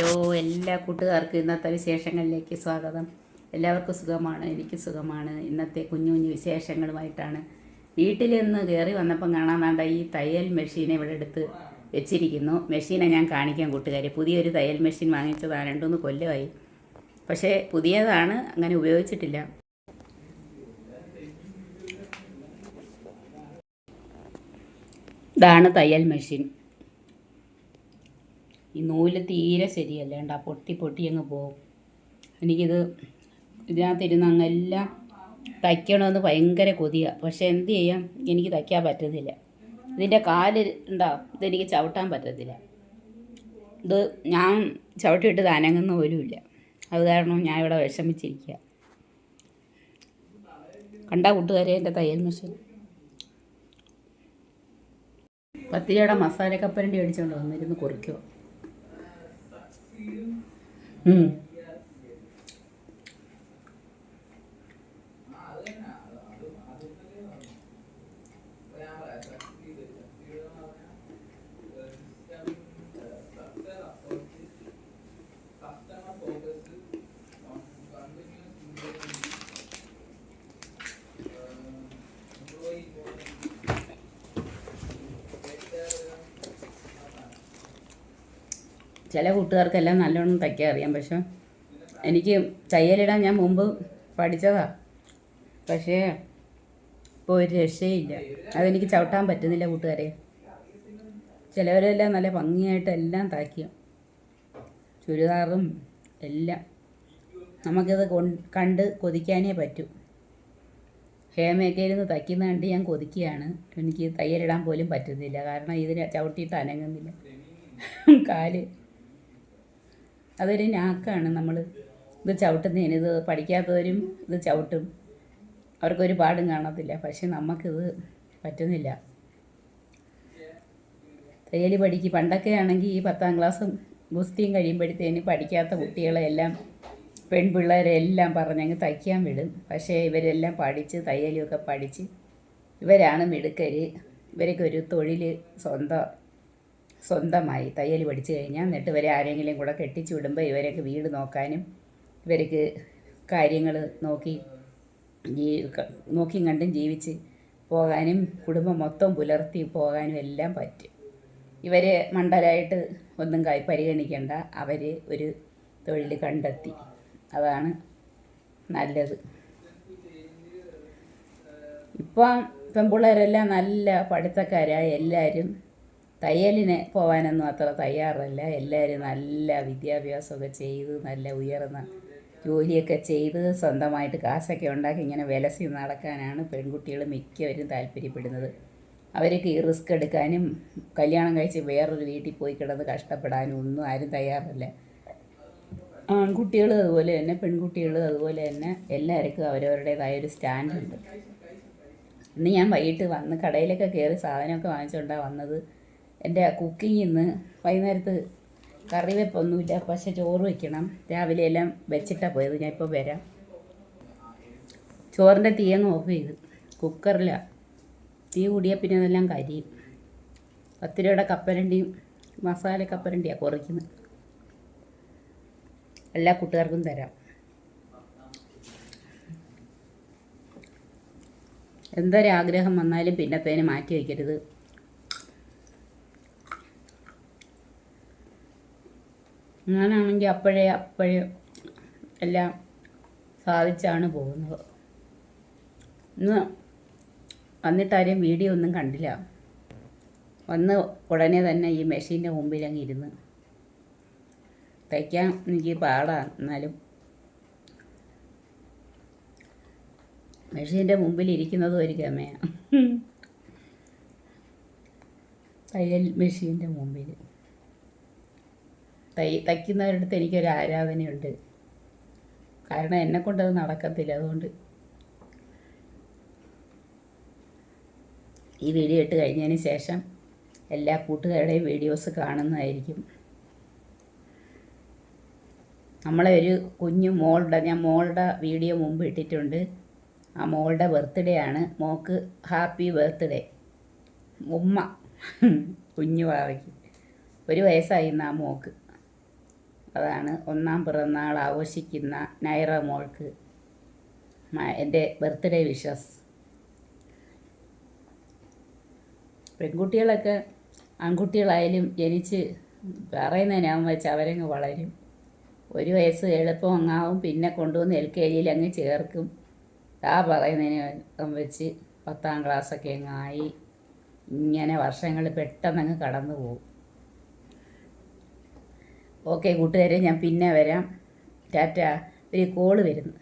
Hello എല്ലാ കൂട്ടുകാർക്കും ഇന്നത്തെ വിശേഷങ്ങളിലേക്ക് സ്വാഗതം. എല്ലാവർക്കും സുഖമാണ് എനിക്ക് സുഖമാണ്. ഇന്നത്തെ കുഞ്ഞു കുഞ്ഞു വിശേഷങ്ങളുമായിട്ടാണ് വീട്ടിൽ നിന്ന് കയറി വന്നപ്പം കാണാൻ വേണ്ട ഈ തയ്യൽ മെഷീൻ ഇവിടെ എടുത്ത് വെച്ചിരിക്കുന്നു. മെഷീനെ ഞാൻ കാണിക്കാൻ കൂട്ടുകാരെ. പുതിയൊരു തയ്യൽ മെഷീൻ വാങ്ങിച്ചതാണ് രണ്ടുമൂന്ന് കൊല്ലമായി. പക്ഷേ പുതിയതാണ് അങ്ങനെ ഉപയോഗിച്ചിട്ടില്ല. ഇതാണ് തയ്യൽ മെഷീൻ. ഈ നൂൽ തീരെ ശരിയല്ല. കണ്ട പൊട്ടി പൊട്ടി അങ്ങ് പോകും എനിക്കിത് ഇതിനകത്തിരുന്ന് അങ്ങെല്ലാം തയ്ക്കണമെന്ന് ഭയങ്കര കൊതിയാണ് പക്ഷെ എന്ത് ചെയ്യാം? എനിക്ക് തയ്ക്കാൻ പറ്റുന്നില്ല. ഇതിന്റെ കാൽ ഉണ്ടോ ഇതെനിക്ക് ചവിട്ടാൻ പറ്റത്തില്ല. ഇത് ഞാൻ ചവിട്ടിയിട്ട് തനങ്ങുന്ന പോലുമില്ല അത് കാരണം ഞാൻ ഇവിടെ വിഷമിച്ചിരിക്കുക കണ്ട കൂട്ടുകാരെ എന്റെ തയ്യൽ മെഷീൻ. പത്തിരിയുടെ മസാല കപ്പരണ്ടി അടിച്ചുകൊണ്ട് വന്നിരുന്ന് കുറിക്കുക 嗯。ചില കൂട്ടുകാർക്കെല്ലാം നല്ലോണം തയ്ക്കാൻ അറിയാം. പക്ഷെ എനിക്ക് തയ്യലിടാൻ ഞാൻ മുമ്പ് പഠിച്ചതാ. പക്ഷേ ഇപ്പോൾ ഒരു രക്ഷയില്ല. അതെനിക്ക് ചവിട്ടാൻ പറ്റുന്നില്ല കൂട്ടുകാരെ. ചിലവരെല്ലാം നല്ല ഭംഗിയായിട്ട് എല്ലാം തയ്ക്കുക ചുരിദാറും എല്ലാം. നമുക്കിത് കണ്ട് കൊതിക്കാനേ പറ്റൂ. ഹേമയൊക്കെ ഇരുന്ന് തയ്ക്കുന്ന കണ്ട് ഞാൻ കൊതിക്കുകയാണ്. എനിക്ക് തയ്യലിടാൻ പോലും പറ്റുന്നില്ല. കാരണം ഇതിന് ചവിട്ടിയിട്ട് അനങ്ങുന്നില്ല. കാൽ അതൊരു നാക്കാണ് നമ്മൾ ഇത് ചവിട്ടുന്നതിന് ഇത് പഠിക്കാത്തവരും ഇത് ചവിട്ടും. അവർക്കൊരു പാടും കാണത്തില്ല. പക്ഷെ നമുക്കിത് പറ്റുന്നില്ല. തയ്യൽ പഠിക്ക്. പണ്ടൊക്കെ ആണെങ്കിൽ ഈ പത്താം ക്ലാസ്സും ഗുസ്തിയും കഴിയുമ്പോഴത്തേന് പഠിക്കാത്ത കുട്ടികളെല്ലാം പെൺപിള്ളേരെ എല്ലാം പറഞ്ഞങ്ങ് തയ്ക്കാൻ വിടും. പക്ഷേ ഇവരെല്ലാം പഠിച്ച് തയ്യലുമൊക്കെ പഠിച്ച് ഇവരാണ് മിടുക്കർ ഇവരൊക്കെ ഒരു തൊഴിൽ സ്വന്തം സ്വന്തമായി തയ്യൽ പഠിച്ചു കഴിഞ്ഞാൽ എന്നിട്ട് ഇവരെ ആരെങ്കിലും കൂടെ കെട്ടിച്ചു വിടുമ്പോൾ ഇവരൊക്കെ വീട് നോക്കാനും ഇവർക്ക് കാര്യങ്ങൾ നോക്കി ജീ നോക്കിയും കണ്ടും ജീവിച്ച് പോകാനും കുടുംബം മൊത്തം പുലർത്തി പോകാനും എല്ലാം പറ്റും. ഇവരെ മണ്ടലായിട്ട് ഒന്നും പരിഗണിക്കേണ്ട. അവർ ഒരു തൊഴിൽ കണ്ടെത്തി. അതാണ് നല്ലത്. ഇപ്പം പെൺപിള്ളേരെല്ലാം നല്ല പഠിത്തക്കാരായ എല്ലാവരും തയ്യലിന് പോകാനൊന്നും അത്ര തയ്യാറല്ല. എല്ലാവരും നല്ല വിദ്യാഭ്യാസമൊക്കെ ചെയ്ത് നല്ല ഉയർന്ന ജോലിയൊക്കെ ചെയ്ത് സ്വന്തമായിട്ട് കാശൊക്കെ ഉണ്ടാക്കി ഇങ്ങനെ വിലസി നടക്കാനാണ് പെൺകുട്ടികൾ മിക്കവരും താല്പര്യപ്പെടുന്നത്. അവർക്ക് ഈ റിസ്ക് എടുക്കാനും കല്യാണം കഴിച്ച് വേറൊരു വീട്ടിൽ പോയി കിടന്ന് കഷ്ടപ്പെടാനും ഒന്നും ആരും തയ്യാറല്ല. ആൺകുട്ടികൾ അതുപോലെ തന്നെ പെൺകുട്ടികൾ അതുപോലെ തന്നെ എല്ലാവർക്കും അവരവരുടേതായ ഒരു സ്റ്റാൻഡുണ്ട്. ഇന്ന് ഞാൻ വൈകിട്ട് വന്ന് കടയിലൊക്കെ കയറി സാധനമൊക്കെ വാങ്ങിച്ചുകൊണ്ടാണ് വന്നത്. എന്റെ കുക്കിംഗ് ഇന്ന് വൈകുന്നേരത്ത് കറി വെപ്പൊന്നുമില്ല പക്ഷെ ചോറ് വയ്ക്കണം രാവിലെ എല്ലാം വെച്ചിട്ടാണ് പോയത് ഞാൻ ഇപ്പോൾ വരാം. ചോറിന്റെ തീ അങ്ങ് ഓഫ് ചെയ്ത് കുക്കറിലാണ് തീ കൂടിയാൽ പിന്നെ അതെല്ലാം കരിയും. പത്ത് രൂപയുടെ കപ്പലണ്ടിയും മസാല കപ്പലണ്ടിയാണ് കുറയ്ക്കുന്നത്. എല്ലാ കൂട്ടുകാർക്കും തരാം. എന്തൊരാഗ്രഹം വന്നാലും പിന്നത്തേന് മാറ്റി വയ്ക്കരുത് ഞാനാണെങ്കിൽ അപ്പോഴേ അപ്പോഴേ എല്ലാം സാധിച്ചാണ് പോകുന്നത്. ഇന്ന് വന്നിട്ടാരും വീഡിയോ ഒന്നും കണ്ടില്ല. വന്ന് ഉടനെ തന്നെ ഈ മെഷീന്റെ മുമ്പിൽ അങ്ങ് ഇരുന്ന് തയ്ക്കാൻ എനിക്ക് പാടാണ് എന്നാലും മെഷീന്റെ മുമ്പിൽ ഇരിക്കുന്നതും ഒരു ഗമയാണ് തയ്യൽ മെഷീന്റെ മുമ്പിൽ. തൈ തയ്ക്കുന്നവരുടെ അടുത്ത് എനിക്കൊരു ആരാധനയുണ്ട്. കാരണം എന്നെ കൊണ്ടത് നടക്കത്തില്ല. അതുകൊണ്ട് ഈ വീഡിയോ ഇട്ട് കഴിഞ്ഞതിന് ശേഷം എല്ലാ കൂട്ടുകാരുടെയും വീഡിയോസ് കാണുന്നതായിരിക്കും. നമ്മളെ ഒരു കുഞ്ഞു മോളുടെ ഞാൻ മോളുടെ വീഡിയോ മുമ്പ് ഇട്ടിട്ടുണ്ട്. ആ മോളുടെ ബർത്ത്ഡേ ആണ്. മോക്ക് ഹാപ്പി ബർത്ത്ഡേ. ഉമ്മ കുഞ്ഞു വാവയ്ക്ക്. ഒരു വയസ്സായിരുന്നു ആ മോക്ക്. അതാണ് ഒന്നാം പിറന്നാൾ ആഘോഷിക്കുന്ന നൈറ മോൾക്ക്. എന്റെ ബർത്ത്ഡേ വിഷസ്. പെൺകുട്ടികളൊക്കെ ആൺകുട്ടികളായാലും ജനിച്ച് പറയുന്നതിനാകും വെച്ച് അവരങ്ങ് വളരും. ഒരു വയസ്സ് എളുപ്പം അങ്ങാവും പിന്നെ കൊണ്ടുവന്ന് എൽ കെ ജിയിൽ അങ്ങ് ചേർക്കും. ആ പറയുന്നതിന് വെച്ച് പത്താം ക്ലാസ്സൊക്കെ അങ്ങായി ഇങ്ങനെ വർഷങ്ങൾ പെട്ടെന്ന് അങ്ങ് കടന്നു പോകും ഓക്കെ കൂട്ടുകാരെ ഞാൻ പിന്നെ വരാം. ടാറ്റ ഒരു കോൾ വരുന്നു.